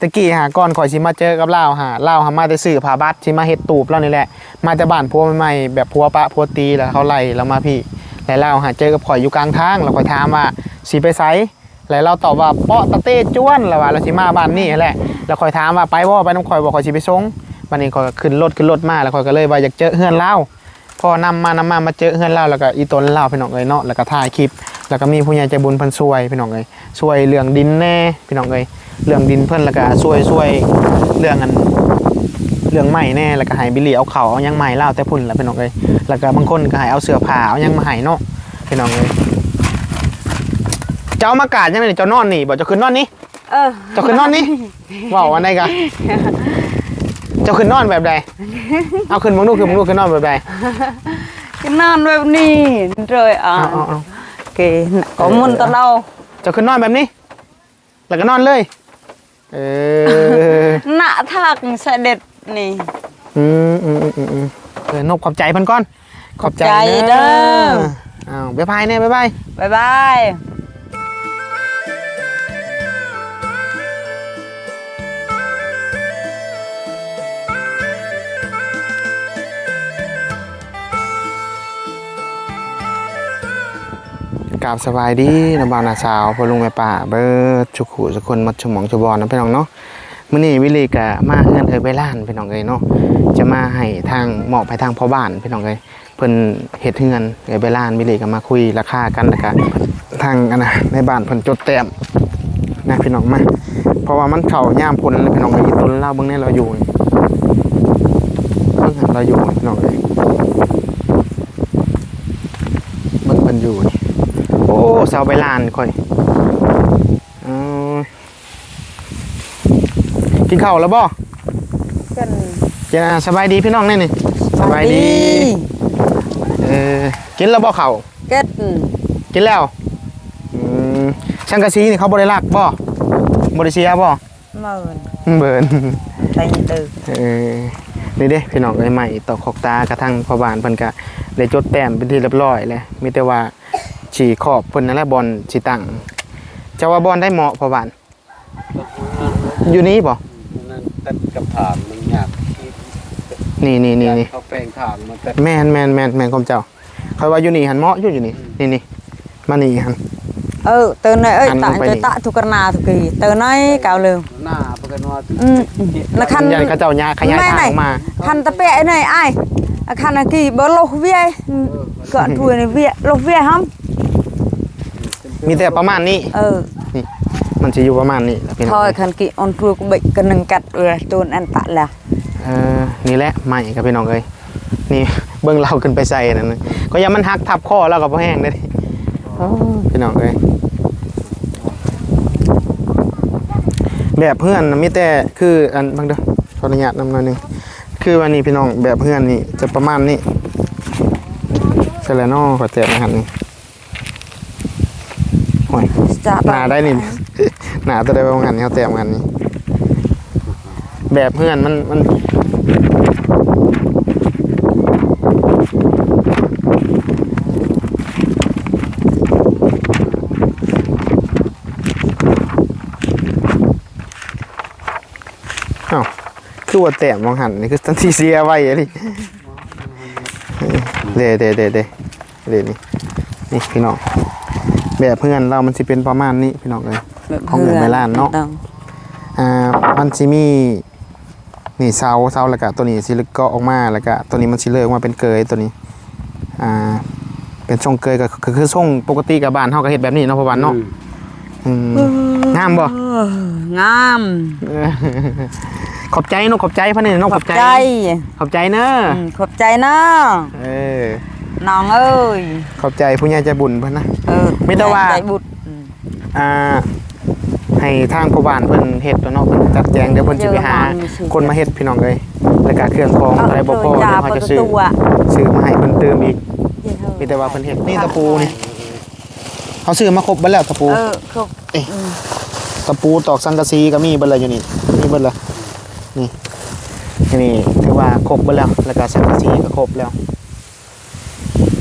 ตะกี้หาก่อนข่อยสิมาเจอกับลาวหาลาวหามาแต่ซื้อผาบัตรสิมาเฮ็ดตูบแล้วนี่แหละ มาแต่บ้านพัวใหม่ๆแบบพัวปะพัวตีแล้วเขาไล่แล้วมาพี่แล้วลาวหาเจอกับข่อยอยู่กลางทางแล้วข่อยถามว่าสิไปไสแล้วเราตอบว่าเปาะตะเต้จ้วนแล้วว่าเราสิมาบ้านนี่แหละ แล้วข่อยถามว่าไปบ่ไปน้ำข่อยบอกข่อยสิไปส่งบัดนี้ข่อยขึ้นรถขึ้นรถมาแล้วข่อยก็เลยว่าอยากเจอเฮือนเลาพอนำมานำมามาเจอเฮือนเลาแล้วก็อีตนลาพี่น้องเอ้ยเนาะแล้วก็ถ่ายคลิป แล้วก็มีผู้ใหญ่ใจบุญพิ่นช่วยพี่น้องเอ้ยช่วยเรื่องดินแน่พี่น้องเอ้ย เรื่องดินเพิ่นแล้วก็ช่วยช่วยเรื่องอันเรื่องใหม่แน่แล้วก็ให้บิลลี่เอาเขาวเอาหยังใหม่เล่าแต่พุ่นแหละพี่น้องเอ้ยแล้วก็บางคนก็ให้เอาเสื้อผ้าเอาหยังมาให้เนาะพี่น้องเอ้ยเจ้ามากาดยังไงเจ้านอนนี่บ่เจ้าขึ้นนอนนี่เออเจ้าขึ้นนอนนี่เว้าอันใดกะเจ้าขึ้นนอนแบบใดเอาขึ้นมึงดูขึ้นมึงดูขึ้นนอนแบบใด cái non về đi rồi à เอาเอาเอา kì có muốn tao đâu เจ้าขึ้นนอนแบบนี้ แล้วก็นอนเลย เออ nạ thạc sẽ đẹp nè อืมอืมอืมอืมอืมเออนบขอบใจเพิ่นก่อน ขอบใจขอบใจเด้เด้อออ้าวบ๊ายบายเนี่ยบ๊ายบาย bye bye กราบสบายดีนะบ่าวนาสาวพ่อลุงแม่ป่าเบิดชุกขู่สุกคนมัดฉมองชบอนนะพี่น้องเนาะมื้อนี้วิลลีกะมาเฮือนเอยไปล้านพี่น้องเอ้ยเนาะจะมาให้ทางหมอบให้ทางพ่อบ้านพี่น้องเอ้ยเพิ่นเฮ็ดเฮือนเอยไปล้านวิลลีก็มาคุยราคากันแล้วก็ทางอันนะในบ้านเพิ่นจดแต้มนะพี่น้องมาเพราะว่ามันเข้าย่ามพ้นแล้วพี่น้องเอ้ยอีต้นเล่าเบิ่งแน่เราอยู่นี่เบิ่งเราอยู่พี่น้องเอ้ยเบิ่งเพิ่นอยู่นี่ โอ้ เสาใบลานค่อยออกินข้าวแล้วบ่ cần จะสบายดีพี่น้องแน่นี่สบายดี เออ กินแล้วบ่ข้าว kết กินแล้วอืมช่างกะซีนี่เขาบริลักบ่บริเซียบ่ mờn เบิร์น tay từ เออนี่เด้พี่น้องไอ้ใหม่ต่อขอกตากระทั่งพ่อบ้านเพิ่นก็ได้จดแต้มเป็นที่เรียบร้อยแล้วมีแต่ว่า ฉีขอบเพิ่นนั่นแหละบอลสิตั้งจะว่าบอลได้เหมาะพ่อบ้านอยู่นี้บ่นั่นตัดกับถางมันยากนี่นี่นี่นี่เขาแปลงถางมาตัดแมนแมนแมนแมนของเจ้าคอยว่าอยู่นี่หันเหมาะอยู่อยู่นี่นี่นี่มานี่หัน ừ từ này ơi Ăn tại không phải tôi đi. tạ thu cần nào thu kỳ từ này cào lường หน้าปกันว่า ừ là ขัน khăn ยันเขาเจ้าญาขยาย Mẹ ทาง này. ออกมา khăn tập bẹ này ai À, khăn là kỳ bơ lộc vía cận thùi này vía lộc vía không มีแต่ประมาณนี้ ừ มันจะอยู่ประมาณนี้แหละพี่น้อง thôi khăn kỳ on thùi của bệnh cần nâng cắt rồi tôi ăn tạ là เออนี่แหละใหม่กับพี่น้องเลยนี่เบิ้งเราขึ้นไปใส่นั่นนะก็อยังมันหักทับข้อแล้วก็พอแห้งได้ดิพี่น้องเลยแบบเพื่อนน่ะมีแต่คืออันบางเด้อขออนุญาตนำหน่อยหนึงคือวันนี้พี่น้องแบบเพื่อนนี่จะประมาณนี้ใช่แล้วเนาะขอแตะนะฮะนี่ โอ้ย dạ หนาได้นี่ หนาตัวได้ประมาณนี้เขาแต้มกันนี่แบบเพื่อนมันมันเอ้าคือว่าแต้มมองหันนี่คือตันทีเสียไว้อะดิเดเดเดเดเดนี่นี่พี่น้อง แบบเพื่อนเรามันสิเป็นประมาณนี้พี่น้องเลย Không được mấy làn nó. อ่ามันสิมีนี่เสาเสาแล้วก็ตัวนี้สิลึกก็ออกมาแล้วก็ตัวนี้มันสิเลยออกมาเป็นเกยตัวนี้อ่าเป็นทรงเกยก็คือคือทรงปกติกับบ้านเฮาก็เฮ็ดแบบนี้เนาะพ่อบ้านเนาะอืมงามบ่ ngam เออขอบใจเนาะขอบใจพ่อนี่เนาะขอบ khop ใจ chay ขอบใจเนอะ ừ, khop chay nó เออ nòng ơi ขอบใจผู้ใหญ่ใจบุญเพิ่นนะ ừ Biết đâu à? chạy bụt ừ. อ่าให้ทางพ่อบ้านเพิ่นเฮ็ดตัวเนาะเพิ่นจัดแจงเดี๋ยวเพิ่นสิไปหา คนมาเฮ็ดพี่น้องเลยแล้วก็เครื่องของอะไรบ่พอ Ờ, เดี๋ยว già เขา vào จะ cái ซื้อ tù ạ ซื้อมาให้เพิ่นเติมอีก Vậy thôi. มีแต่ว่าเพิ่นเฮ็ดนี่ตะปูนี่เขาซื้อมาครบเบิดแล้วตะปู ừ không ตะปูตอกสังกะสีก็มีเบิดแล้วอยู่นี่มีเบิดแล้วนี่นี่ถือว่าครบเบิดแล้วแล้วก็สังกะสีก็ครบแล้ว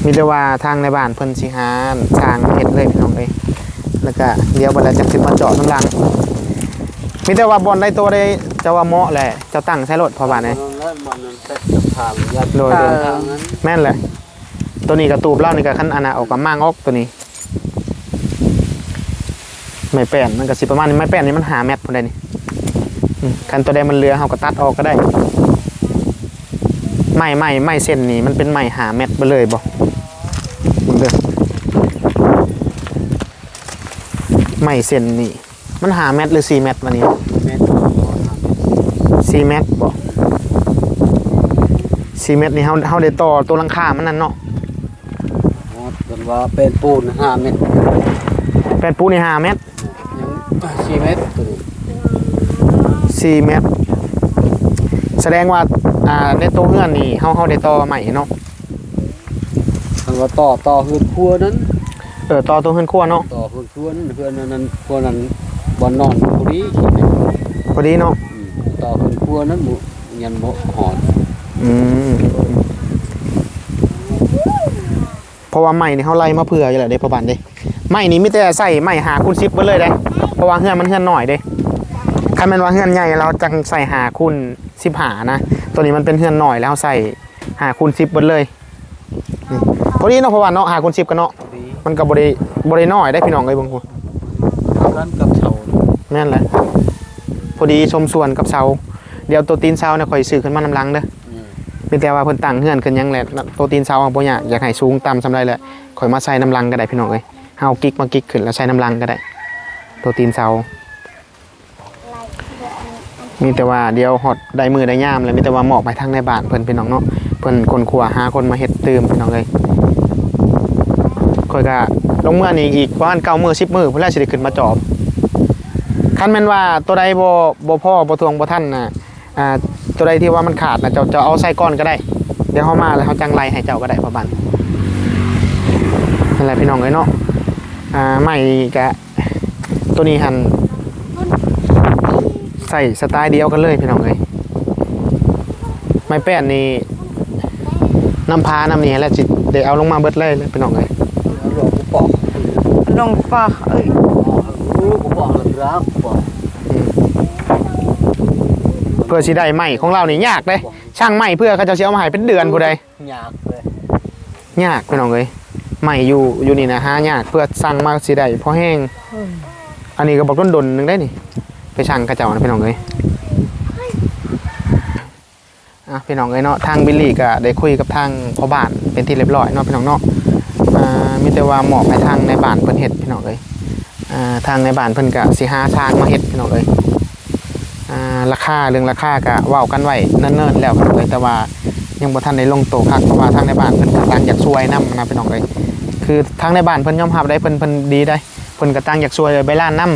มีแต่ว่าทางในบ้านเพิ่นสิหาสร้างเฮ็ดเลยพี่น้องเอ้ยแล้วก็เดี๋ยวเวลาจะขึ้นมาเจาะน้ำลังมีแต่ว่าบอลได้ตัวได้เจ้าว่าเหมาะแหละเจ้าตั้งใช้รถพอบาทไหนมันแล้วมันเต็ดกับทางยัดโดยทางนั้นแม่นเลยตัวนี้กระตูบเล่านี่กับขั้นอนาออกกับมั่งออกตัวนี้ ไม่แป้นมันก็สิประมาณนี้ไม่แป้นนี่มันหาแมทพอได้นี่อืมคันตัวใดมันเรือเขาก็ตัดออกก็ได้ ไม่ไม่ไม่เส้นนี่มันเป็นไม่หาแมทไปเลยบอกมึงเด้อ ไม่เส้นนี่ มันหาแมทหรือสี่แมทมานี่เม็ดสี่แมทบอกสี่แมทนี่เขาเขาได้ต่อตัวหลังคามันนั่นเนาะหมดกันว่าเป็นปูนห้าเม็ดแปดปูนี่ห้าแมทยังสี่เม็ดตัวนี้สี่เมตรแสดงว่าอ่าในตัวเฮือนนี่เฮาเฮาได้ต่อใหม่เนาะมันว่าต่อต่อหืนครัวนั้นเออต่อตัวเฮือนครัวเนาะต่อ หืนครัวนั้นเพื่อนนั้นครัวนั้นบอนนอนผู้นี้ขี้เม็ดพอดีเนาะอืมต่อหืนครัวนั้นหมูยันหมหอนอืมเพราะว่าใหม่นี่เฮาไล่มาเผื่ออยู่แหละเด้ประบันเด้ใหม่นี่มีแต่ใส่ใหม่หาคูณ10เบิดเลยเด้เพราะว่าเฮือนมันเฮือนน้อยเด้คันแม่นว่าเฮือนใหญ่เราจังใส่หาคูณ10หานะตัวนี้มันเป็นเฮือนน้อยแล้วใส่หาคูณ10เบิดเลยนี่พอดีเนาะเพราะว่าเนาะหาคูณ10กันเนาะผู้นี้มันก็บ่ได้ บ่ได้น้อยได้พี่น้องเอ้ยบางคนกันกับเสาแม่นแหละพอดีชมส่วนกับเสาเดี๋ยวตัวตีนเสาเนี่ยข่อยซื้อขึ้นมานำลังเด้ออืมเป็นแต่ว่าเพิ่นตั้งเฮือนขึ้นยังแหละตัวตีนเสาเอาบ่อยากอยากให้สูงต่ำสำไรแหละข่อยมาใส่น้ำลังก็ได้พี่น้องเอ้ยเฮากิ๊กมากิ๊กขึ้นแล้วใส่น้ำลังก็ได้ ตัวตีนเสามีแต่ว่าเดี๋ยวฮอดได้มือได้ยามแล้วมีแต่ว่าหมอบไปทางในบ้านเพิ่นพี่น้องเนาะเพิ่นคนครัวหาคนมาเฮ็ดตื่มพี่น้องเอ้ย ข่อยก็ลงเมื่อนี้อีกประมาณ9มื้อ10มื้อเพิ่นแล้สิได้ขึ้นมาจอบคันแม่นว่าตัวใดบ่บ่พ่อบ่ทวงบ่ทันนะอ่าตัวใดที่ว่ามันขาดนะเจ้าเจ้าเอาใส่ก้อนก็ได้ เดี๋ยวเฮามาแล้วเฮาจังไล่ให้เจ้าก็ได้พอบันนั่นแหละพี่น้องเอ้ยเนาะอ่าใหม่กะตัวนี้หันใส่สไตล์เดียวกันเลยพี่น้องเอ้ยไม้แป้นนี่น้ำพาน้ำนี่แหละจิเดี๋ยวเอาลงมาเบิดเลยพี่น้องเอ้ย แล้วหลวงปู่ปอก ลงปากเอ้ยรู้กูบอกแล้วครับกูบอกเพื่อสิได้ใหม่ของเรานี่ยากเลยช่างใหม่เพื่อเขาเจะเสียเอามาให้เป็นเดือนผู้ใดยากเลยยากพี่น้องเอ้ยใหม่อยู่อยู่นี่นะฮะยากเพื่อสั่งมาสิได้พอแห้ง อันนี้ก็บอกต้นดนหนึ่งได้นี่ไปช่างกระเจ้านะพี่น้องเอ้ยอะพี่น้องเอ้ยเนาะทางบิลลี่ก็ได้คุยกับทางพ่อบ้านเป็นที่เรียบร้อยเนาะพี่น้องเนาะอ่า มีแต่ว่าหมอบให้ทางในบ้านเพิ่นเฮ็ดพี่น้องเอ้ยอ่าทางในบ้านเพิ่นก็สิหาทางมาเฮ็ดพี่น้องเอ้ยอ่าราคาเรื่องราคาก็เว้ากันไว้เนิ่นๆแล้วพี่น้องเอ้ยแต่ว่ายังบ่ทันได้ลงโตวคักเพราะว่าทางในบ้านเพิ่นก็ตั้งอยากช่วยนํนะพี่น้องเอ้ยคือทางในบ้านเพิ่นยอมรับได้เพิ่นเพิ่นดีได้เพิ่นก็ตั้งอยากช่วยไปล้านนํ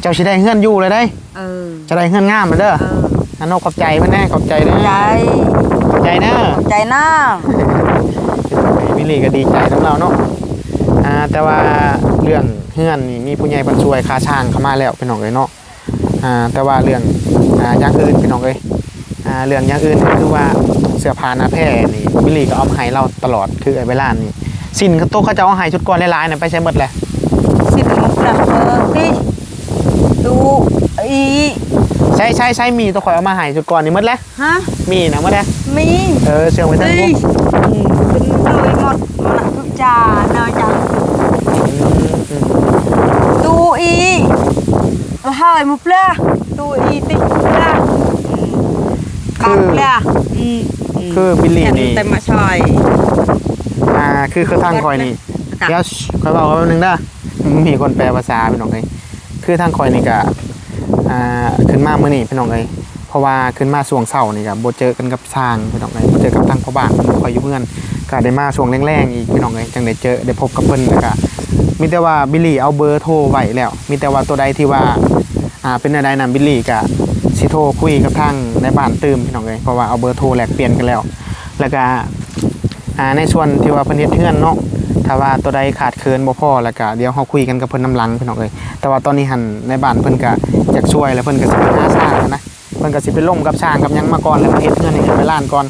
เจ้าสิได้เฮือนอยู่เลยได้เออจะได้เฮือนงามมาเด้อเอออันนกขอบใจเพิ่นแน่ขอบใจเด้อใจขอบใจเด้อใจหน้าวิลลี่ก็ดีใจทั้งเราเนาะ อ่าแต่ว่าเรื่องเฮือนนี่มีผู้ใหญ่เพิ่นช่วยค่าช่างเข้ามาแล้วพี่น้องเอ้ยเนาะอ่าแต่ว่าเรื่องอ่าอย่างอื่นพี่น้องเอ้ยอ่าเรื่องอย่างอื่นก็คือว่าเสื้อผ้าหน้าแพร่นี่วิลลี่ก็เอามาให้เราตลอดคือไอ้เวลานี่สินโต๊ะเขาจะเอาให้ชุดก่อนหลายๆน่ะไปใช้หมดแหละสิบมุกนะเออพี่ดูอีใช้ใช้ใช้มีตัวข่อยเอามาให้ชุดก่อนนี่หมดแล้วฮะมีนะหมดแล้วมีเออเชื่อไว้ทั้ง đi พวกเป็นเลยหมดมันทุกจาเนาะจ้ะ อืมอืม ดูอีเอาเฮ้ยมุกเล่ดูอีติเล่กักเล่อืมคือบิลลี่นี่แต่มาชอยอ่าคือคือทางคอยนี่เดี๋ยวคอยบอกว่าแป๊บนึงนะมีคนแปลภาษาพี่น้องเอ้ยคือทางคอยนี่ก็อ่าขึ้นมาเมื่อนี่พี่น้องเอ้ยเพราะว่าขึ้นมาช่วงเช้านี่ก็บ่เจอกันกับสร้างพี่น้องเอ้ยบ่เจอกับทางพ่อบ้านคอยอยู่เพื่อน ก็ได้มาช่วงแรงๆอีกพี่น้องเอ้ยจังได้เจอได้พบกับเพิ่นแล้วก็มีแต่ว่าบิลลี่เอาเบอร์โทรไว้แล้ว มีแต่ว่าตัวใดที่ว่าอ่าเป็นอะไรนำบิลลี่ก็สิโทรคุยกับทางในบ้านตื่มพี่น้องเอ้ยเพราะว่าเอาเบอร์โทรแลกเปลี่ยนกันแล้ว แล้วก็อ่าในส่วนที่ว่าเพิ่นเฮ็ดเฮือนเนาะถ้าว่าตัวใดขาดเคินบ่พอแล้วก็เดี๋ยวเฮาคุยกันกับเพิ่นน้ำหลังพี่น้องเอ้ยแต่ว่าตอนนี้หันในบ้านเพิ่นก็อยากช่วยแล้วเพิ่นก็สิไปหาสร้างนะเพิ่นก็สิไปล่มกับช้างกับหยังมาก่อนแล้วมาเฮ็ดเฮือนให้เวลานก่อน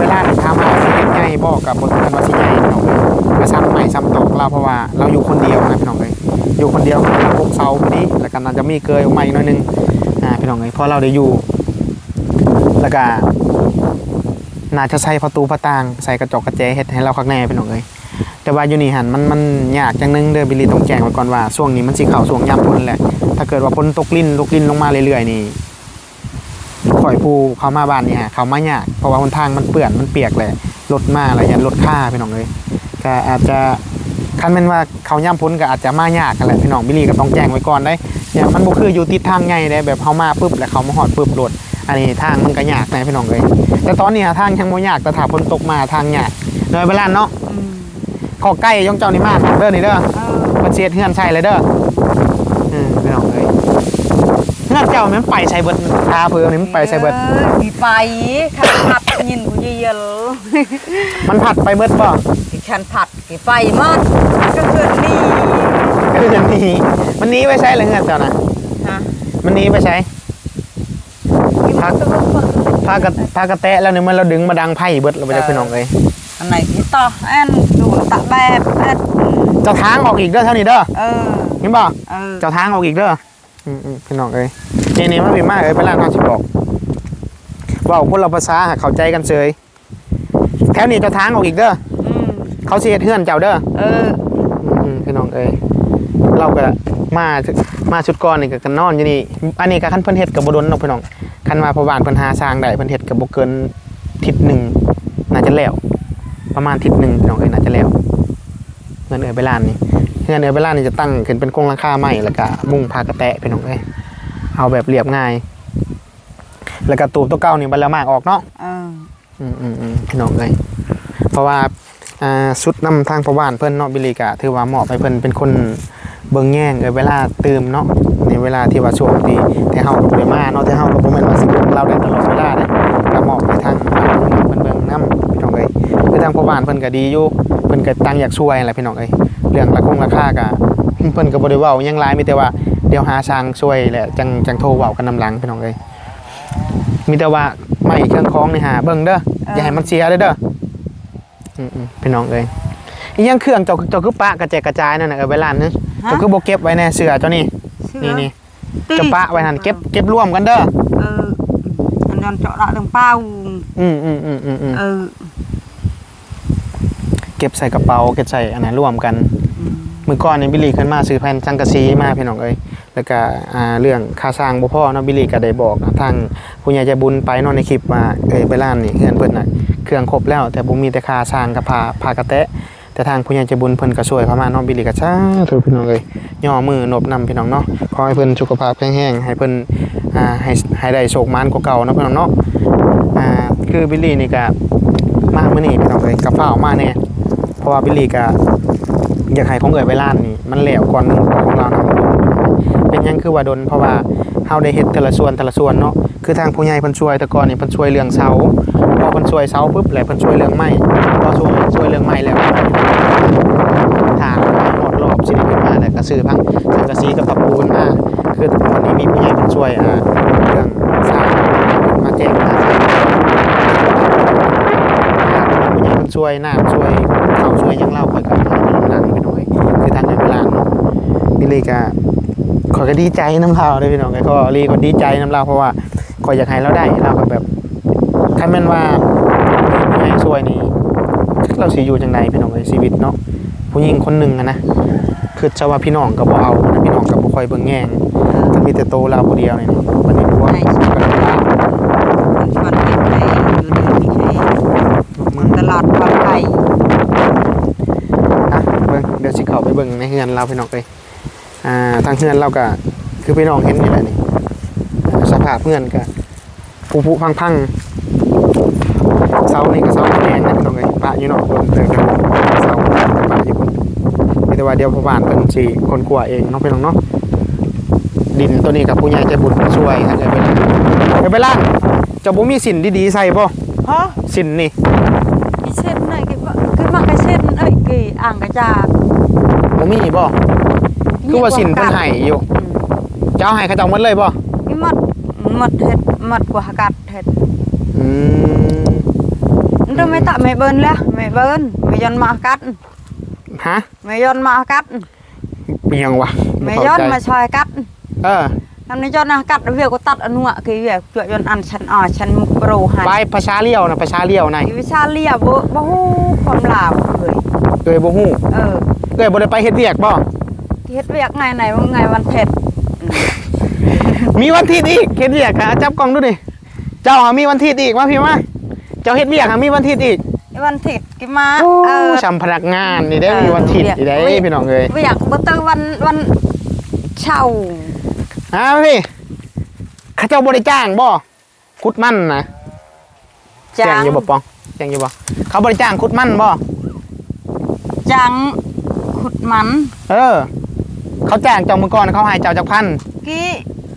เวลานถามว่าสิเฮ็ดใหญ่บ่ก็บ่ทันว่าสิใหญ่พี่น้องเอ้ยก็ซ้ำใหม่ซ้ำตกเราเพราะว่าเราอยู่คนเดียวนะพี่น้องเอ้ยอยู่คนเดียวก็พกเสาพอดีแล้วก็น่าจะมีเกยออกมาอีกหน่อยนึงอ่าพี่น้องเอ้ยเพราะเราได้อยู่แล้วก็น่าจะใส่ประตูประต่างใส่กระจกกระแจเฮ็ดให้เราคักแน่พี่น้องเอ้ยแต่ว่าอยู่นี่หันมันมันยากจังนึงเด้อบิลลี่ต้องแจ้งไว้ก่อนว่าช่วงนี้มันสิเข้าช่วงยามฝนแหละถ้าเกิดว่าฝนตกลิ้นตกลิ้นลงมาเรื่อยๆนี่ ข่อยผู้เขามาบ้านนี่ฮะเขามายากเพราะว่าหนทางมันเปื้อนมันเปียกแหละรถมาอะไรยันรถค่าพี่น้องเอ้ยก็อาจจะคันแม่นว่าเขาย่ำพ้นก็อาจจะมายากกันแหละพี่น้องบิลลี่ก็ต้องแจ้งไว้ก่อนได้เนี่ยมันบ่คืออยู่ติดทางไงได้แบบเขามาปุ๊บแล้วเขามาหอดปุ๊บรถอันนี้ทางมันก็ยากนะพี่น้องเอ้ยแต่ตอนนี้หาทางยังบ่ยากแต่ถ้าฝนตกมาทางยากเนยเวลาเนาะอืมขอใกล้ย่องเจ้านี่มากเด้อนี่เด้อเออมันเสียเฮือนใช่เลยเด้ออืมพี่น้องเอ้ย เฮือนเจ้ามันไปใส่เบิดทาเพิ่มนี่มันไปใส่เบิดออมีไปขันผัดยินกูเยอะมันผัดไปเบิดบ่ๆขันผัดกี่ไปหมดก็คือนี่ก็คือหนีมันหนีไปใช้เลยเฮือนเจ้านะฮะมันหนีไปใช้พักตัวพากระพากระแตะแล้วเนี่ยมันเราดึงมาดังไพ่เบิดเราไปจะพี่น้องเอ้ยอันไหนที่ต่อแอนดูตะแบบแอนเจ้าทางออกอีกเด้อเท่านี้เด้อเออเห็นบ่เออเจ้าทางออกอีกเด้อ อืมๆพี่น้องเอ้ยนี่นี่มันเป็นมากเอ้ยไปร้านห้าสิบบอกเว่าคนเราภาษาหาเข้าใจกันเฉยแถวนี้เจ้าทางออกอีกเด้ออืมเขาเสียเฮือนเจ้าเด้อเออ อืมพี่น้องเอ้ยเราก็มามาชุดก่อนนี่ก็กันนอนอยู่นี่อันนี้ก็คันเพิ่นเฮ็ดกับ่ดนเนาะพี่น้องคันว่าพอบ้านเพิ่นหาสร้างได้เพิ่นเฮ็ดก็บ่เกินทิศหนึ่งน่าจะแล้ว ประมาณทิศหนึ่งพี่น้องเอ้ยน่าจะแล้วเงินเอ้ยไปล้านนี่ เงินเอ้ยไปล้านนี่จะตั้งขึ้นเป็นกรงราคาใหม่แล้วก็มุ่งพากระแตะพี่น้องเอ้ยเอาแบบเรียบง่าย แล้วก็ตูบตัวเก่านี่บันละมากออกเนาะเอออืมอืมอืมพี่น้องเลยเพราะว่าอ่าสุดนำทางประวานเพิ่นเนาะบิลลีกะถือว่าเหมาะไปเพิ่นเป็นคนเบิ่งแย่งเออเวลาตื่มเนาะในเวลาที่ว่าช่วงที่ที่เฮาบ่ได้มาเนาะที่เฮาก็บ่แม่นว่าสิเบิ่งเราได้ตลอดเวลาเด้ก็เหมาะไปทางบ้านเพิ่นเบิ่งนำพี่น้องเอ้ยคือทางประวานเพิ่นก็ดีอยู่ เพิ่นก็ตั้งอยากช่วยแหละพี่น้องเอ้ยเรื่องราคงราคาก็เพิ่นก็บ่ได้เว้าหยังหลายมีแต่ว่าเดี๋ยวหาทางช่วยแหละจังจังโทรเว้ากันนำหลังพี่น้องเอ้ยมีแต่ว่าไม่เครื่องคล้องนี่หาเบิ่งเด้ออย่าให้มันเสียเด้อเด้ออืมๆพี่น้องเอ้ยอีหยังเครื่องเจ้าเจ้าคือปะกระแจกกระจายนั่นน่ะเออไว้ร้านนึงเจ้าคือบ่เก็บไว้แน่เสือเจ้านี่เสื้อนี่นี่ตีเจ้าปะไว้หั่นเก็บเก็บร่วมกันเด้อเอออันนั้นเจาะละถึงเป้าอืมอืมอืมอืมอืมเออ เก็บใส่กระเป๋าเก็บใส่อันนั้นร่วมกันอืมมื้อก่อนนี่บิลลี่ขึ้นมาซื้อแผ่นสังกะสีมาพี่น้องเอ้ยแล้วก็อ่าเรื่องค่าสร้างบ่พอเนาะบิลลี่ก็ได้บอกทางผู้ใหญ่ใจบุญไปเนาะในคลิปว่าเอ้ยไปร้านนี่เฮือนเพิ่นน่ะเครื่องครบแล้ว แต่บ่มีแต่ค่าสร้างกับพาพากระแตะแต่ทางผู้ใหญ่ใจบุญเพิ่นก็ช่วยพามาเน้องบิลลี่ก็จ้าถูกพี่น้องเอ้ยย่อมือนบนำพี่น้องเนาะขอให้เพิ่นสุขภาพแข็งแรงให้เพิ่นอ่าให้ให้ได้โชคมานกว่าเก่าเนาะพี่น้องเนาะอ่าคือบิลลี่นี่ก็มามื้อนี้พี่น้องเอ้ยกับฟ้าวมาแน่เพ ราะว่าบิลลี่ก็อยากให้ของเอ่ยไว้ล้านนี่มันแล้วก่อนของเรานะเป็นยังคือว่าดนเพราะว่าเฮาได้เฮ็ดแต่ละส่วนแต่ละส่วนเนาะคือทางผู้ใหญ่เพิ่นช่วยแต่ก่อนนี่เพิ่นช่วยเรื่องเสาพอเพิ่นช่วยเสาปุ๊บแล้วเพิ่นช่วยเรื่องไม้พอช่วยช่วยเรื่องไม้แล้วทางหมดรอบสิบขึ้นมาแต่ก็ซื้อพังสังกะสีกับตะปูนมาคือวันนี้มีผู้ใหญ่มาช่วยอ่าเรื่องสร้างมาแจ้งมาผู้ใหญ่มาช่วยน้ำช่วยาช่วยหยังเล่าคอยกับทางหลังไปหน่อยคือทางเงินเวลาเนาะนี่เลยก็ขอยก็ดีใจน้ำเราเลยพี่น้องก็รีก็ดีใจน้ำเราเพราะว่าขอยอยากให้เราได้เราก็แบบถ้าแม่นว่าผู้ใหญ่ช่วยนี่เราสิอยู่จังไดพี่น้องในชีวิตเนาะผู้หญิงคนหนึ่งอะนะคือจะว่าพี่น้องก็บ่เอานะพี่น้องก็บ่ค่อยเบิ่งแง่งก็มีแต่โตเราผู้เดียวนี่วันนี้รู้ว่าก็ลำบาก มันชวนเก็บไปอยู่ดีมีให้ มึง ตลอดปลอดภัย อะเบิ่ง เดี๋ยวสิเข้าไปเบิ่งในเฮือนเราพี่น้องเอ้ยอ่าทางเฮือนเราก็คือพี่น้องเห็นนี่แหละนี่อ่าสภาพเฮือนก็ผุๆพังๆเสานี่ก็เสาแดงนะพี่น้องเอ้ยปะอยู่เนาะเติมกันเสาปะอยู่คนมีแต่ว่าเดี๋ยวพ่อบ้านเพิ่นสิคนกลัวเองเนาะพี่น้องเนาะดินตัวนี้กับผู้ใหญ่ใจบุญมาช่วยทางเอ้ยไปล่างเอ้ยไปล่างเจะบ่มีสินดีๆใส่บ่ฮะสินนี่ cái sen này cái vợ- cái mặt cái sen ấy kỳ ảng cái trà บ่ มีบ่คือว่าสินเพิ่นให้อยู่ Ừ. เจ้าให้เขาเจ้าหมดเลยบ่ cái mật mật hết mật của hạt gạt hết อืม nó mới tạo mày bơn lẽ mày bơn mày dọn mà cắt ฮะ mày dọn mà cắt เมียงวะบ่ mày เข้า dọn ใจ mà xoài cắt เออทำในจอนะกัดเวียก็ตัดอันหัวคือเวียจ่วยยนอันฉันอ่อฉันมุกโปรให้ไปภาษาเลี้ยวนะภาษาเลี้ยวในวิชาเลียบ่บ่ฮู้ความลาวเลยเอ้ยบ่ฮู้เออ เอ้ยบ่ได้ไปเฮ็ดเวียกบ่เฮ็ดเวียกไงไหนว่าไงวันเพ็ญมีวันอาทิตย์อีกเฮ็ดเวียกอะจับกล้องดูดิเจ้าอะมีวันอาทิตย์อีกมาพี่มาเจ้าเฮ็ดเวียกอะมีวันอาทิตย์อีกวันเพ็ญกี่มาโอ้เออสัมพนักงานนี่ได้เออมีวันอาทิตย์เวียกนี่ได้เวียกพี่น้องเอ้ยเวียกบ่ต้องวันวันเช่าอ่าพี่เขาเจ้าบ่ได้จ้างบ่คุดมันนะจัแจ้งงอยู่บ่ปองแจ้งอยู่บ่เขาบ่ได้จ้างคุดมันบ่จัง ขุดมัน เออ เขาจ้างเจ้ามือก่อนเขาให้เจ้าจักพันกี้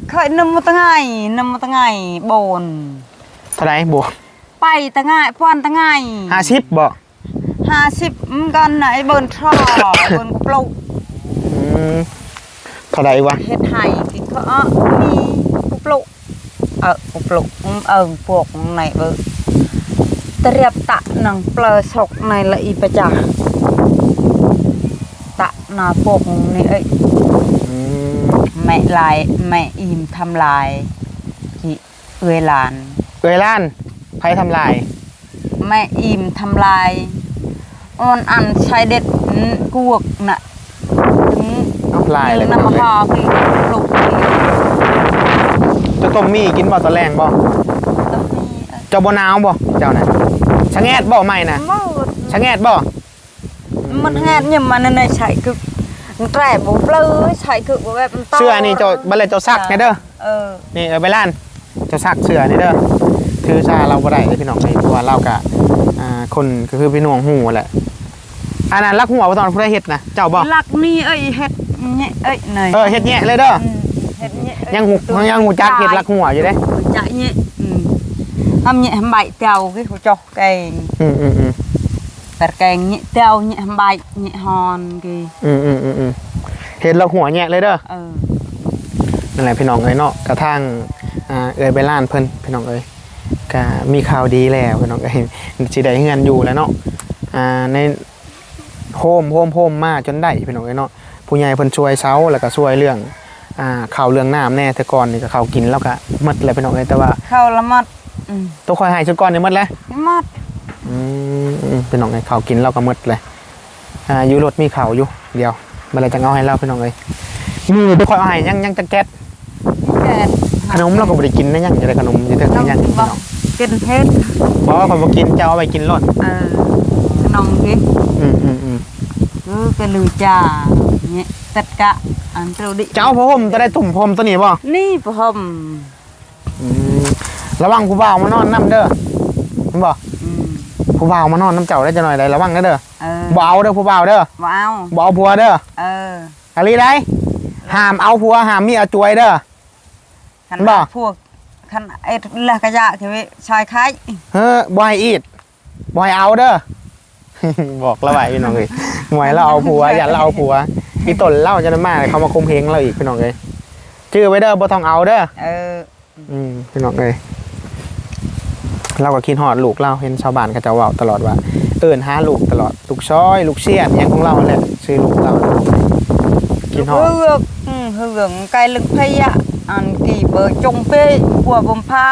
เคยนำมาตั้งไงนำมาตั้งไงโบนเท่าไหร่บวกไปตั้งไงป้อนตั้งไง50บ่ห้าสิบมันกันไหนเบิร์นท่อเบิร์นปลุกอืมเท่าไหร่วะเฮ็ดไห้กินก็มีปลุกเออปลุกเออพวกไหนเบอร์ตเรียบตะหนังเปลอศกในละอีประจักษ์ตะห นาพวกนี่เอ้ยอืมแม่ลายแม่อิมทำลายที่เวลาน เอ้ยล้านไผทำลายแม่อิมทำลายออนอันชายเด็ดกวกน่ะถึงเอาลายเลยนำมาพอคือปลุกนี่จะต้มมี่กินบ่ตอนแรงบ่ต้องมีเอ้ยเจ้าบ่หนาวบ่เจ้าน่ะชะแงดบ่ไม่น่ะ เมาชะแงดบ่ มันแงนเนี่ยมันในใช้คือมันแตรบ่เปลือยใช้คือบ่แบบมันต้เสื้อนี่เจ้าบัดเลยเจ้าซักให้เด้อเออนี่เอาไปล้านเจ้าซักเสื้อนี่เด้อถือซาเราบ่ได้เด้อพี่น้องนี่เพราะว่าเราก็อ่าคนก็คือพี่น้องฮู้แหละอันนั้นรักหัวบ่ตอนผู้ใดเฮ็ดนะเจ้าบ่ลักนี่เอ้ยเฮ็ดเนี่ยเอ้ยหน่อยเออเฮ็ดแยะเลยเด้อมเฮ็ดเนี่ยเอ้ยังหูยังหูจักเฮ็ดรักหัวอยู่เด้ chạy nhẹ ừ. hâm nhẹ hâm bậy tèo cái khổ cho cây อืมอืมอืม bật cây nhẹ tèo nhẹ hâm bậy nhẹ hòn cái อืมอืมอืมอืมเห็นเราหัวแยะเลยเด้อ ờ นั่นแหละพี่น้องเอ้ยเนาะกระทั่งอ่าเอ้ยไปล้านเพิ่นพี่น้องเอ้ยก็มีข่าวดีแล้วพี่น้องเอ้ยสิได้เงินอยู่แล้วเนาะอ่าในโฮมโฮมโฮมมาจนได้พี่น้องเอ้ยเนาะผู้ใหญ่เพิ่นช่วยเซาแล้วก็ช่วยเรื่องอ่าข่าวเรื่องน้ำแน่แต่ก่อนนี่ก็ข่าวกินแล้วก็หมดเลยพี่น้องเอ้ยแต่ว่า khâu là mất ừ. ตัวคอยให้ชุดก่อนนี่หมดแล้ว cái mất อืมอื มพี่น้องเอ้ยข่าวกินเราก็หมดเลยอ่าอยู่รถมีข่าวอยู่ เดี๋ยวมาเลยจะเอาให้เราพี่น้องเอ้ยนี่ตัวคอยเอาให้ยังยังจะแก๊ส cái ขนมเราก็บ่ได้กินนะยังจะได้ขนมจะได้ขนมยังพี่น้อง kinh hết บอกว่าคนบ่กินจะเอาไปกินรถ ờ cái nòng cái อืมอืมอืม cứ cái lư trà nhẹ tất cả ăn trâu đi จะเอาผ้าห่มจะได้ตุ่มพรมตัวนี้บ่ ní phở hầm อืมระวังผู้บ่าวมานอนน้ำเด้อเห็นบ่ ừ. ผู้บ่าวมานอนน้ำเจ้าได้จะหน่อยได้ระวังนะเด้อ ờ บ่เอาเด้อผู้บ่าวเด้อ wow บ่เอาผัวเด้อ ờ อะไรได้ห้ามเอาผัวห้ามมีเอาจวยเด้อ khăn Bà. phuộc khăn ấy là cái dạ thì vậy xài khách เฮ้อบ่ให้อีดบ่ให้เอาเด้อ บอกแล้วไว้พี่น้องเอ้ยหมวยเราเอาผัวอย่าเราเอาผัวพี่ต้นเล่าจะได้มาเขามาคุมเพลงเราอีกพี่น้องเอ้ยชื่อไว้เด้อบ่ต้องเอาเด้อ ờ อืมพี่น้องเลย เราก็คิดฮอดลูกเราเห็นชาวบ้านเขาจะเว่าตลอดว่า เอิญหาลูกตลอดลูกช้อย ลูกเชียนหยังของเราแหละชื่อลูกเราคิดฮอด hương ừ, hương cái lưng phay ạ ăn kỳ bờ trông pê bùa bông pha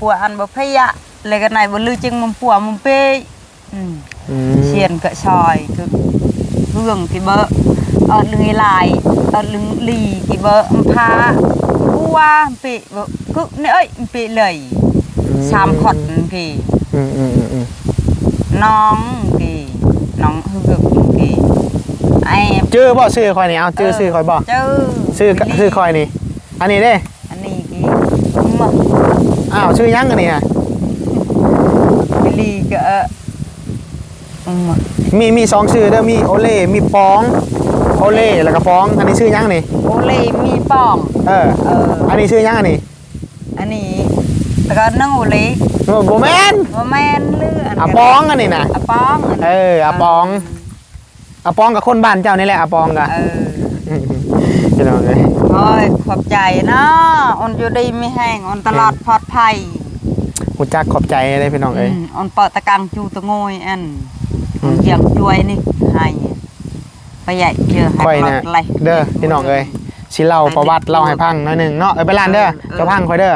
bùa ăn bờ phay ạ lấy cái này bờ lư chưng mông bùa mông pê ừ. อืม xiên cỡ sòi cứ hương cái bờ ở lưng lại ở lưng lì cái bờ âm pha bùa pê bờ cứ nè ơi pê lầy sam khọt kỳ อืมอืมอืมอืม nón kỳ nón hương kỳ ai ชื่อบ่ชื่อคอยนี่เอาชื่อชื่อคอยบ่ chứ ชื่อชื่อคอยนี่อันนี้เด้ anh này cái mà อ้าวชื่อหยังอันนี้อะ cái ly cái mà มีมีสองชื่อเด้อมีโอเล่มีปองโอเล่แล้วก็ปอง อันนี้ชื่อหยังนี่ ô lê mi bỏng เออ ờ อันนี้ชื่อหยังอันนี้ anh này cái nâng ô lê บ่แม่น mà men lư อะปองอันนี้น่ะ à bong เอออะปองอะปองกับคนบ้านเจ้านี่แหละอะปองกะ ừ พี่น้องเอ้ย thôi khop chạy nó on vô đi mi hang on ta lọt phọt phay หูจักขอบใจเลยพี่น้องเอ้ย on pợ ta căng chu ta ngồi ăn Ừ. on giang chuối ni hay ไปใหญ่เยอะค่อยนะไรเด้อพี่น้องเอ้ยสิเล่าประวัติเล่าให้พังหน่อยหนึงเนาะเอ้ยไปร้านเด้อเออเจ้าพังคอยเด้อ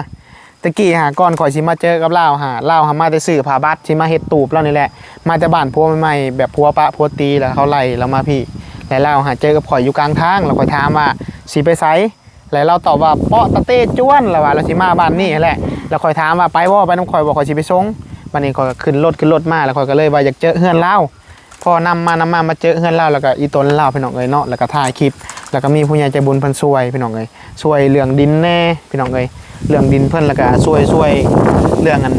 ตะกี้หาก่อนข่อยสิมาเจอกับเล่าหาเล่าหามาแต่ซื้อผาบัตรสิมาเฮ็ดตูบเล่านี่แหละ มาแต่บ้านพัวใหม่ๆแบบพัวปะพัวตีแล้วเขาไล่เรามาพี่แล้วเล่าหาเจอกับข่อยอยู่กลางทางแล้วข่อยถามว่าสิไปไสแล้วเราตอบว่าเปาะตะเต้จ้วนแล้วว่าเราสิมาบ้านนี่แหละแล้วข่อยถามว่าไปบ่ไปน้ำข่อยบอกข่อยสิไปส่งบัดนี้ข่อยขึ้นรถขึ้นรถมาแล้วข่อยก็เลยว่าอยากเจอเฮือนเล่าพอนำมานำมามาเจอเฮือนเล่าแล้วก็อีตนเล่าพี่น้องเอ้ยเนาะแล้วก็ถ่ายคลิป แล้วก็มีผู้ใหญ่ใจบุญพิ่นช่วยพี่น้องเอ้ยช่วยเรื่องดินแน่พี่น้องเอ้ย เรื่องดินเพิ่นแล้วก็ช่วยช่วยเรื่องอัน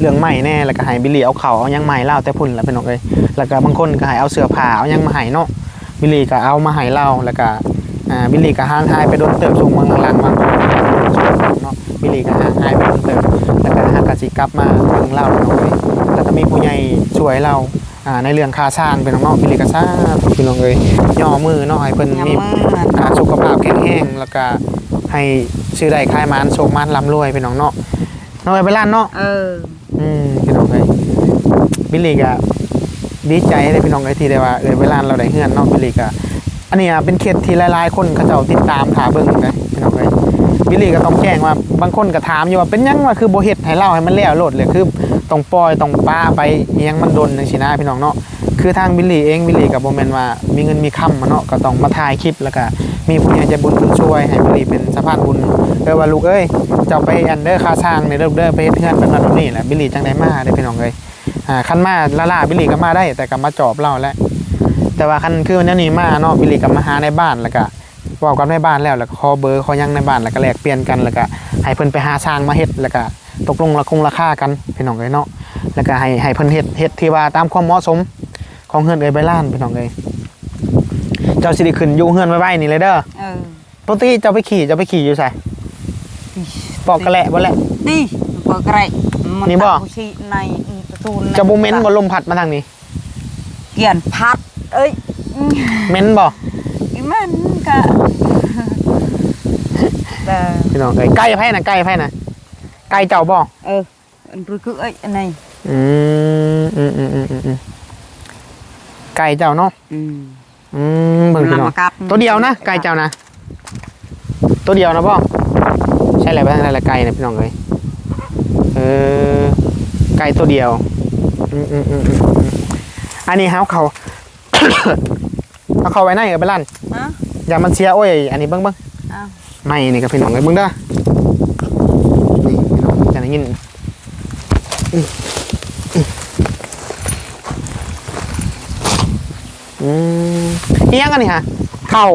เรื่องใหม่แน่แล้วก็ให้บิลลี่เอาเขาวเอาหยังใหม่เล่าแต่พุ่นแล้วพี่น้องเอ้ยแล้วก็บางคนก็ให้เอาเสื้อผ้าเอาหยังมาให้เนาะบิลลี่ก็เอามาให้เล่าแล้วก็อ่าบิลลี่ก็ห่างหายไปโดนเติบส่งเมืองหลังๆมาเนาะบิลลี่ก็ห่างหายไปโดนเติบแล้วก็หากสิกลับมาเมืองเล่าพี่น้องเอ้ยแล้วก็มีผู้ใหญ่ช่วยเราอ่าในเรื่องค่าสร้างเป็นน้องๆพิลิกาซ่าพี่น้องเอ้ยย่อมือเนาะให้เพิ่นยามมีมืออ่าสุขภาพแข็งแรงแล้วก็ให้ชื่อได้คลายมานโชคมานร่ำรวยพี่น้องเนาะน้องไปร้านเนาะเอออืมพี่น้องเอ้ยบิลลี่ก็ดีใจเลยพี่น้องเอ้ยที่ได้ว่าเออเวลาเราได้เฮือนเนาะบิลลี่ก็อันนี้อะเป็นเคสที่หลายๆคนเขาเจ้าติดตามถาเบิ่งเลยพี่น้องเอ้ยบิลลี่ก็ต้องแจ้งว่าบางคนก็ถามอยู่ว่าเป็นหยังว่าคือบ่เฮ็ดให้เล่าให้มันแล้วโลดเลยคือต้องปล่อยต้องป้าไปอิหยังมันดนจังซี่นะพี่น้องเนาะคือทางบิลลี่เองบิลลี่กับโบแมนว่ามีเงินมีคำมาเนาะก็ต้องมาถ่ายคลิปแล้วก็ มีผู้ใหญ่ใจบุญเพิ่นช่วยให้บิลีเป็นสะพานบุญเออว่าลูกเอ้ยเจ้าไปอันเดอร์คาสร้างในเด้อเด้อไปเฮ็ดเฮือนเป็นนั่นนี่แหละบิลลี่จังได้มาได้พี่น้องเอ้ยอ่าคันมาละล่าบิลลี่ก็มาได้แต่ก็มาจอบเราแหละแต่ว่าคันคือวันนี้มาเนาะบิลลี่ก็มาหาในบ้านแล้วก็เว้ากันในบ้านแล้วแล้วก็ขอเบอร์ขอยังในบ้านแล้วก็แลกเปลี่ยนกันแล้วก็ให้เพิ่นไปหาสร้างมาเฮ็ดแล้วก็ตกลงราคงราคากันพี่น้องเอ้ยเนาะแล้วก็ให้ให้เพิ่นเฮ็ดเฮ็ดที่ว่าตามความเหมาะสมของเฮือนเอ้ยใบล้านพี่น้องเอ้ย เจ้าสิได้ขึ้นอยู่เฮือนไว้ไว้นี่เลยเด้อเออปกติเจ้าไปขี่เจ้าไปขี่อยู่ไสปอกกระแหละบ่แหละ đi bờ cái Ní bò? chị này tu เจ้าบ่เหม้นบ่ลมพัดมาทางนี้ kiền phát ơi เหม้นบ่ cái men cả Bà, พี่น้องเอ้ยไก่ไผน่ะไก่ไผน่ะไก่เจ้าบ่ ừ rồi cứ ấy này อืมอืมอืมอืมอืมอืมไก่เจ้าเนาะ ừ อืมเบิ่งพี่น้อง Làm cặp ตัวเดียวนะไก่เจ้านะตัวเดียวนะบ่ใช่แหละไปทางไหนละไก่นะพี่น้องเอ้ยเออไก่ตัวเดียวอืมอืมอืมอืมอืมอันนี้เฮาเขา เอาเขาไว้ในกับไปลั่น hả อย่ามันเสียโอ้ยอันนี้เบิ่งเบิ่ง à ไม่นี่กับพี่น้องเอ้ยเบิ่งเด้อนี่พี่น้องจะได้ยินอืมอืม อืมอีหยังกันนี่ฮะเข่า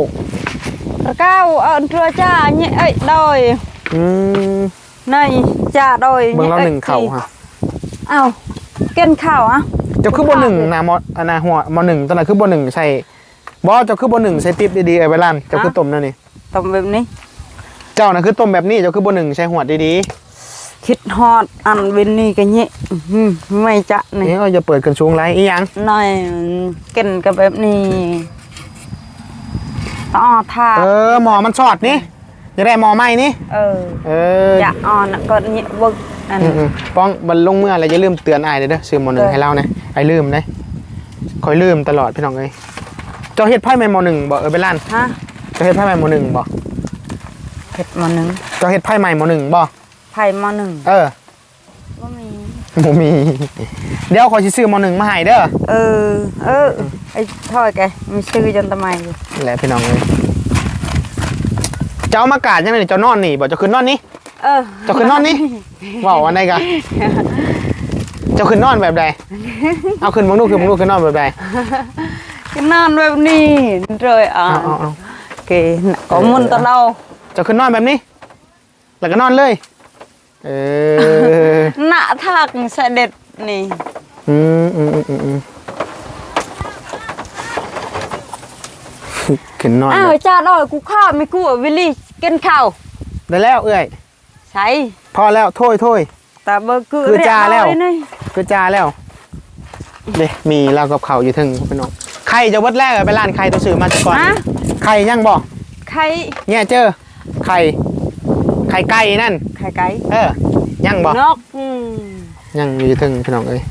cao ơn thưa cha nhẹ ấy đòi อืม này cha đòi เบิ่ง nhẹ เรา ấy หนึ่งเข่า thì- ฮะ ào kiên khảo á เจ้าคือบนหนึ่งนะมออันนะหัวมอหนึ่งตอนนั้นคือบนหนึ่งใส่บอเจ้าคือบนหนึ่งใส่ติ๊บดีๆไอ้เวลานเจ้าคือต้มนั่นนี่ tầm bếp ní เจ้าน่ะคือต้มแบบนี้เจ้าคือบนหนึ่งใส่หัวดี thịt hot ăn bên ní cái nhẹ ừ, mày chạ ๆ này นี่เราจะเปิดกันสูงไรอีหยัง này kiên cái bếp ní to tha เออหมอมันชอดนี่อยากได้หมอไหมนี่ ừ เออ dạ on còn nhẹ vực อื anh มๆป้องมันลงเมื่ออะไรอย่าลืมเตือนไอ้ายเด้อเด้อซื้อหมอหนึ่งเออให้เรานะไอ้ลืมนะคอยลืมตลอดพี่น้องเอ้ยเจ้าเฮ็ดไพ่แมนหมอหนึ่งบ่เออเวลาน hả เจ้าเฮ็ดไพ่แมนหมอหนึ่งบ่ thịt mà nứng เจ้าเฮ็ดไพ่ใหม่หมอหนึ่งบ่ phải mà nứng เออ có mì บ่มี เดี๋ยวขอยสิซื้อหมอหนึ่งมาให้เด้อ ừ ừ ấy thôi kìa mình sư cho tao mày นี่แหละพี่น้องเลยเจ้ามากาดยังไงเจ้านอนนี่บอกเจ้าคืนนอนนี่ ờ เจ้าคืนนอนนี่ว้าวอันใดกันเจ้าคืนนอนแบบใด เอาคืนมึงดูคืนมึงดูคืนนอนแบบใด cái non bếp ní rồi เอา à เอาเอา kì có Ừ. muốn tao đâu เจ้าคืนนอนแบบนี้ แล้วก็นอนเลย เออ nạ thạc sẽ đẹp nè อืมอืมอืมอืมอืมคืนนอนแบบ à cha đòi cú khao mày cú ở Willy kiên khảo ได้แล้วเอ้ย sai พอแล้วโถ้ยโถ้ย ta bơ cự Cứ đẹp cha leo. đòi này ก็จ้าแล้วเด้มีเรากับเขาอยู่ถึงพี่น้องใครจะวัดแรกอะไปร้านใครตัวสื่อมาจากก่อน hả ไข่ยังบอก khay เนี่ยเจอไข่ไข่ไก่นั่น khay cái เออยังบอก ngọc ừ. ยังอยู่ถึงพี่น้องเอ้ย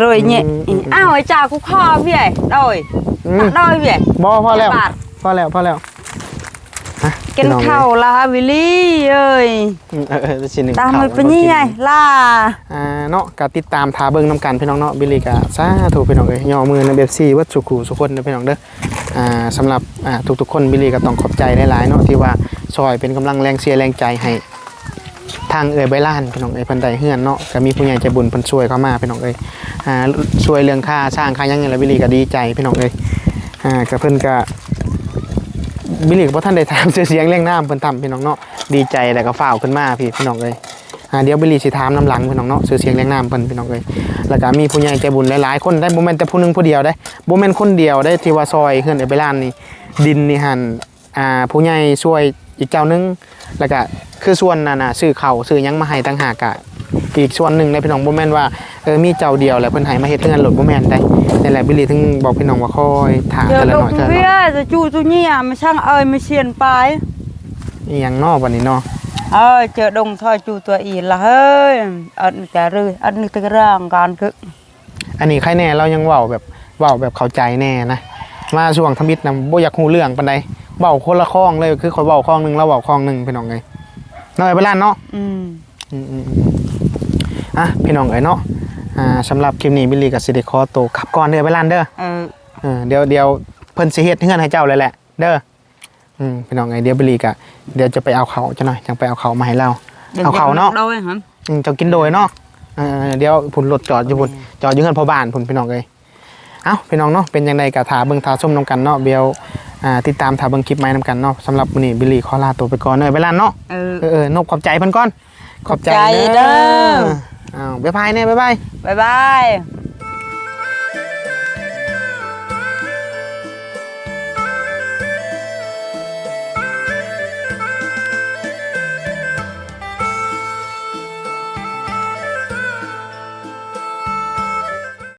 rồi nhẹ Ừ, ừ, ừ. à ơi cha cú kho vậy đòi อืม đòi vậy บอพอแล้ว bạt พอแล้ว พอแล้วกินข้าวละวิลลี่เอ้ยอืมเออเออสิหนึ่งตามข้วไปเป็นยังไงล่ะอ่าเนาะก็ติดตามทาเบิ่งนํกันพี่น้องเนาะบิลลี่ก็สาธุพี่น้องเอ้ยย่อมือในเบฟซีวัดสุขุสุคนเด้อพี่น้องเด้ออ่าสำหรับอ่าทุกๆคนบิลลี่ก็ต้องขอบใจหลายๆเนาะที่ว่าซอยเป็นกำลังแรงเชียร์แรงใจให้ ทางเอ่ยใบล้านพี่น้องเอ้ยพิ่นไดเฮือนเนาะก็มีผู้ใหญ่ใจบุญเพิ่นช่วยเข้ามาพี่น้องเอ้ยอ่าช่วยเรื่องค่าสร้างค่ายังนี่และบิลลี่ก็ดีใจพี่น้องเอ้ยอ่าก็เพิ่นก็บิลลี่ก็บ่ทันได้ถามชื่อเสียงเรียงนาเพิ่นทำพี่น้องเนาะดีใจแล้วก็ฝ้าวขึ้นมาพี่พี่น้องเอ้ยอ่าเดี๋ยวบิลลี่สิถามน้ำหลังพี่น้องเนาะชื่อเสียงเรียงนามเพิ่นพี่น้องเอ้ยแล้วก็มีผู้ใหญ่ใจบุญหลายๆคนได้บ่แม่นแต่ผู้หนึงผู้เดียวได้บ่แม่นคนเดียวได้ที่ว่าซอยเฮือนเอ่ยใบล้านนี่ดินนี่หั่นอ่าผู้ใหญ่ช่วย อีกเจ้านึงแล้วก็คือส่วนนั้นน่ะซื้อเขาวซื้อหยังมาให้ต่างหากอะอีกส่วนหนึ่งในพี่น้องบ่แม่นว่าเออมีเจ้าเดียวแล้วเพิ่นให้มาเฮ็ดเงินหลดบ่แม่นได้นั่นแหละบิลลี่ถึงบอกพี่น้องว่าคอยถามเดี๋ยวแต่ละลูหน่กอยแต่ละหเวีน่ยอยจะจู่ตัวเนี่ยมาช่างเอ้ยมาเชียนไปอีหยังนอกวันนี้เนาะเอ้ยเจอดงทอยจู่ตัวอีละเฮ้ยอันจะรืออันนี้ตะร่างการคืออันนี้ใครแน่เรายังเว้าแบบเว้าแบบเข้าใจแน่นะมาช่วงทมิตนํบ่อยากฮู้เรื่องปานใด เว้าคนละข้องเลยคือข่อยเว้าข้องหนึงเราเว้าข้องหนึงพี่น้องเอ้ยน้อยไปล้านเนาะอืมอืมอืมอืมอะพี่น้องเอ้ยเนาะอ่าสำหรับคลิปนี้บิลลี่กับสิได้ขอตัวกลับก่อนเด้อไปล้านเด้อเออเออเดี๋ยวเดี๋ยวเพิ่นสิเฮ็ดเฮือนให้เจ้าเลยแหละ เด้ออืมพี่น้องไงเดี๋ยวบรีกะเดี๋ยวจะไปเอาเขาจะหน่อยจังไปเอาเขามาให้เรา เอาเขาเนาะโดยฮะอืมเจ้ากินโดยเนาะเออเดี๋ยวผุนรถจอดอยู่พุ่นจอดอยู่เฮือนพ่อบ้านพุ่นพี่น้องเอ้ยเอ้าพี่น้องเนาะเป็นยังไงกะถาเบิ่งทาส้มนํกันเนาะเบียว อ่าติดตามถาเบิ่งคลิปใหม่นํกันเนาะสำหรับมื้อนี้บิลลี่ขอลาตัวไปก่อนเด้อไปล้านเนาะเออ เออเออนบขอบใจเพิ่นก่อนขอบใจเด้ออ้าวบ๊ายบายแน่บ๊ายบาย บ๊ายบาย